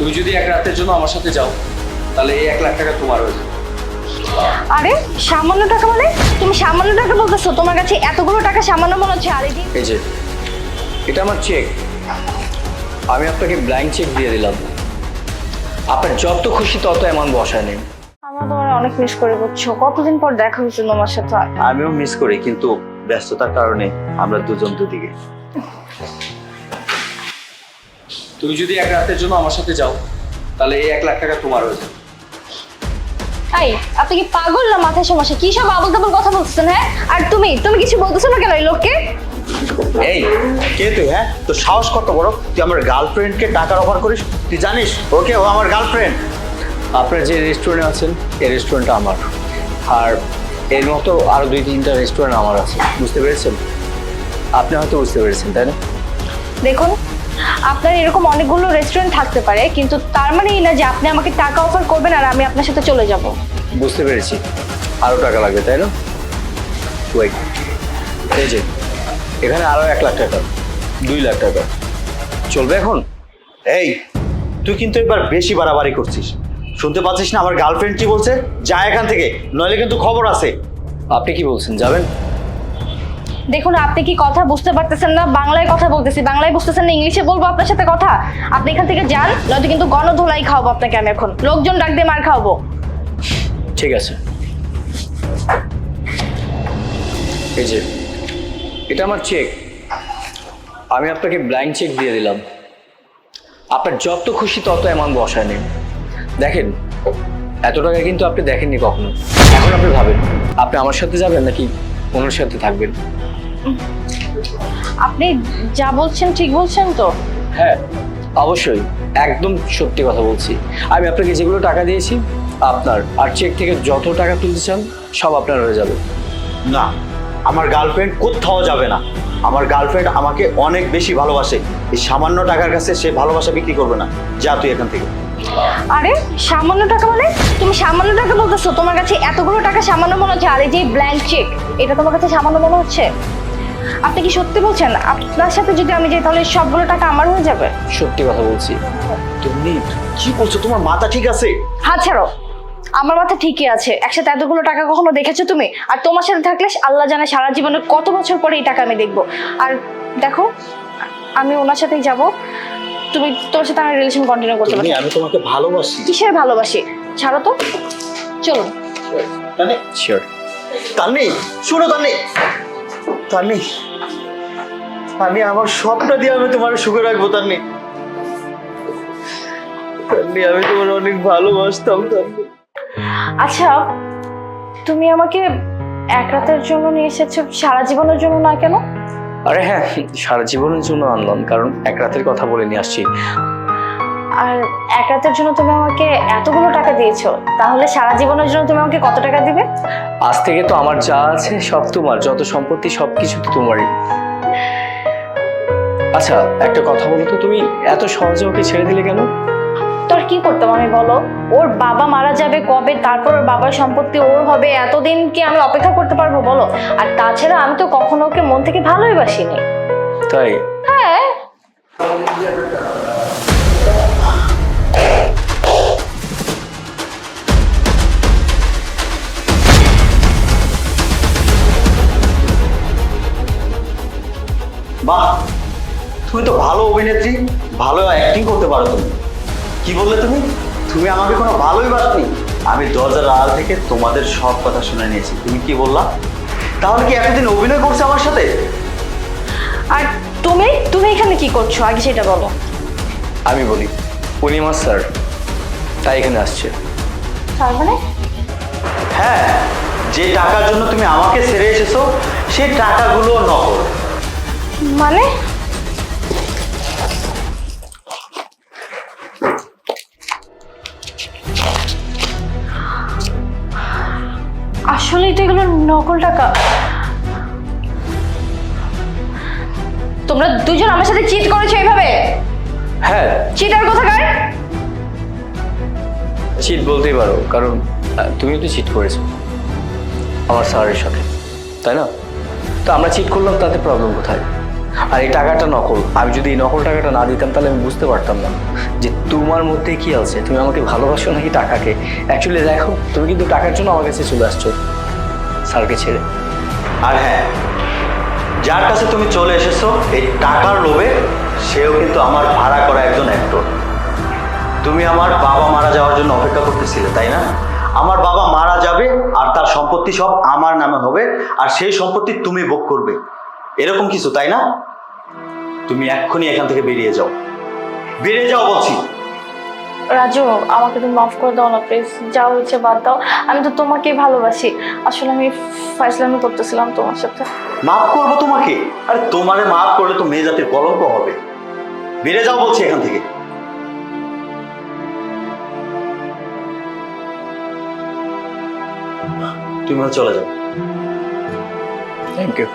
তুমি যদি এক রাতের জন্য আমার সাথে যাও তাহলে এই এক লাখ টাকা তোমার হয়ে যাবে। আরে সামান্য টাকা মানে? তুমি সামান্য টাকা বলতেছো তোমার কাছে এতগুলো টাকা সামান্য মনে হচ্ছে আর যে- এই যে এটা আমার চেক আমি আপনাকে ব্ল্যাঙ্ক চেক দিয়ে দিলাম। আপনার যত খুশি তত এমন বসায় নেই। আমার তোমার অনেক মিস করে করছ কতদিন পর দেখা হয়েছে তোমার সাথে? আমিও মিস করি কিন্তু ব্যস্ততার কারণে আমরা দুজন দুদিকে। তুমি যদি এক রাতের জন্য আমার সাথে যাও তাহলে এই এক লাখ টাকা তোমার হয়ে যাবে। এই আপনি কি পাগল না মাথায় সমস্যা? কি সব আবল তাবল কথা বলছেন হ্যাঁ? আর তুমি তুমি কিছু বলতেছো না কেন এই লোককে? এই কে তুই হ্যাঁ? তোর সাহস কত বড়? তুই আমার গার্লফ্রেন্ডকে টাকার অফার করিস? তুই জানিস ওকে ও আমার গার্লফ্রেন্ড। আপনার যে রেস্টুরেন্টে আছেন এই রেস্টুরেন্টটা আমার। আর এর মতো আরও দুই তিনটা রেস্টুরেন্ট আমার আছে। বুঝতে পেরেছেন? আপনি হয়তো বুঝতে পেরেছেন তাই না? দেখুন আপনার এরকম অনেকগুলো রেস্টুরেন্ট থাকতে পারে, কিন্তু তার মানে এই না যে আপনি আমাকে টাকা অফার করবেন আর আমি আপনার সাথে চলে যাব। বুঝতে পেরেছি। আরও টাকা লাগবে, তাই না? ওয়েট এই যে, এখানে আরও এক লাখ টাকা, দুই লাখ টাকা। চলবে এখন? এই, তুই কিন্তু এবার বেশি বাড়াবাড়ি করছিস। শুনতে পাচ্ছিস না আমার গার্লফ্রেন্ড কি বলছে? যা এখান থেকে, নইলে কিন্তু খবর আছে। আপনি কি বলছেন, যাবেন? দেখুন, আপনি কি কথা বুঝতে পারতেছেন না? বাংলায় কথা বলতেছি। বাংলায় বুঝতেছেন না, ইংলিশে বলব আপনার সাথে কথা? আপনি এখান থেকে যান, নয়তো কিন্তু গণধোলাই খাওয়াবো আপনাকে আমি এখন। লোকজন ডাক দিয়ে মার খাওয়াবো। ঠিক আছে। এই যে, এটা আমার চেক আমি আপনাকে ব্ল্যাঙ্ক চেক দিয়ে দিলাম। আপনার যত খুশি তত অ্যামাউন্ট বসায় নিন। দেখেন, এত টাকা কিন্তু আপনি দেখেননি কখনো। এখন আপনি ভাবেন, আপনি আমার সাথে যাবেন নাকি ওনার সাথে থাকবেন। আপনি যা বলছেন ঠিক বলছেন তো? হ্যাঁ অবশ্যই। একদম সত্যি কথা বলছি। আমি আপনাকে যেগুলো টাকা দিয়েছি আপনার আর চেক থেকে যত টাকা তুলতে চান সব আপনার হয়ে যাবে। না আমার গার্লফ্রেন্ড কোথাও যাবে না। আমার গার্লফ্রেন্ড আমাকে অনেক বেশি ভালোবাসে। এই সামান্য টাকার কাছে সে ভালোবাসা বিক্রি করবে না। যা তুই এখান থেকে। আরে সামান্য টাকা মানে? তুমি সামান্য টাকা বলতেছো তোমার কাছে এতগুলো টাকা সামান্য মনে হচ্ছে আর এই যে ব্ল্যাঙ্ক চেক এটা তোমার কাছে সামান্য মনে হচ্ছে? আপনি কি সত্যি বলছেন? আপনার সাথে যদি আমি যাই তাহলে সবগুলো টাকা আমার হয়ে যাবে? সত্যি কথা বলছি। তুমি কি বলছো তোমার মাথা ঠিক আছে? হাত ছাড়ো। আমার মাথা ঠিকই আছে। একসাথে এতগুলো টাকা কখনো দেখেছ তুমি? আর তোমার সাথে থাকলে আল্লাহ জানে সারা জীবনে কত বছর পরে এই টাকা আমি দেখব। আর দেখো আমি ওনার সাথেই যাব। তুমি তোমার সাথে আমার রিলেশন কন্টিনিউ করতে পারো আমি তোমাকে ভালোবাসি। কিসের ভালোবাসি? ছাড়ো তো। চলুন। তানি। শিওর তানি শুনো তানি। তানি তানি আমার সবটা দিয়ে আমি তোমার সুখে রাখব তানি। তানি আমি তোমার অনেক ভালোবাসতাম তানি। আচ্ছা তুমি আমাকে এক রাতের জন্য নিয়ে এসেছ সারা জীবনের জন্য না কেন? আরে হ্যাঁ সারা জীবনের জন্য আনলাম কারণ এক রাতের কথা বলে নিয়ে আসছি। আর এক রাতের জন্য তুমি আমাকে এতগুলো টাকা দিয়েছ তাহলে সারা জীবনের জন্য তুমি আমাকে কত টাকা দিবে? আজ থেকে তো আমার যা আছে সব তোমার যত সম্পত্তি সব কিছু তো তোমারই। আচ্ছা একটা কথা বলো তো তুমি এত সহজে ওকে ছেড়ে দিলে কেন? তোর কি করতাম আমি বলো? ওর বাবা মারা যাবে কবে? তারপর ওর বাবার সম্পত্তি ওর হবে? এতদিন কি আমি অপেক্ষা করতে পারব বলো? আর তাছাড়া আমি তো কখনো ওকে মন থেকে ভালোই বাসিনি। তাই? হ্যাঁ। বাহ তুমি তো ভালো অভিনেত্রী ভালো অ্যাক্টিং করতে পারো তুমি। কি বললে তুমি? তুমি আমাকে কোনো ভালোই বাসনি। আমি দরজার আড়াল থেকে তোমাদের সব কথা শুনে নিয়েছি। তুমি কি বললা? তাহলে কি এতদিন অভিনয় করছে আমার সাথে? আর তুমি? তুমি এখানে কি করছ? আগে সেটা বলো। আমি বলি পূর্ণিমা স্যার তাই এখানে আসছে। তার মানে? হ্যাঁ যে টাকার জন্য তুমি আমাকে ছেড়ে এসেছ সেই টাকাগুলো নকল মানে? আসলেই তো এগুলো নকল টাকা। তোমরা দুজন আমার সাথে চিট করেছ এইভাবে? হ্যাঁ। চিটার কোথাকার? চিট বলতেই পারো কারণ তুমিও তো চিট করেছ। আমার স্যারের সাথে তাই না? তো আমরা চিট করলাম তাতে প্রবলেম কোথায়? আর এই টাকাটা নকল। আমি যদি এই নকল টাকাটা না দিতাম তাহলে আমি বুঝতে পারতাম না যে তোমার মধ্যে কি আছে। তুমি আমাকে ভালোবাসো নাকি টাকাকে? অ্যাকচুয়ালি দেখো তুমি কিন্তু টাকার জন্য আমার কাছে চলে আসছো। স্যারকে ছেড়ে। আর হ্যাঁ যার কাছে তুমি চলে এসেছ, এই টাকার লোভে সেও কিন্তু আমার ভাড়া করা একজন অ্যাক্টর তুমি আমার বাবা মারা যাওয়ার জন্য অপেক্ষা করতেছিলে, তাই না? আমার বাবা মারা যাবে আর তার সম্পত্তি সব আমার নামে হবে, আর সেই সম্পত্তি তুমি ভোগ করবে। এরকম কিছু, তাই না? তুমি এক্ষুনি এখান থেকে বেরিয়ে যাও। বেরিয়ে যাও বলছি। রাজু আমাকে তুমি মাফ করে দাও না প্লিজ যা হয়েছে বাদ দাও। আমি তো তোমাকেই ভালোবাসি। আসলে আমি ফাইসলামি করতেছিলাম তোমার সাথে। মাফ করব তোমাকে? আরে তোমারে মাফ করলে তো মেয়ে জাতির কলঙ্ক হবে। বেড়ে যাও বলছি এখান থেকে। তুমি চলে যাও। Thank you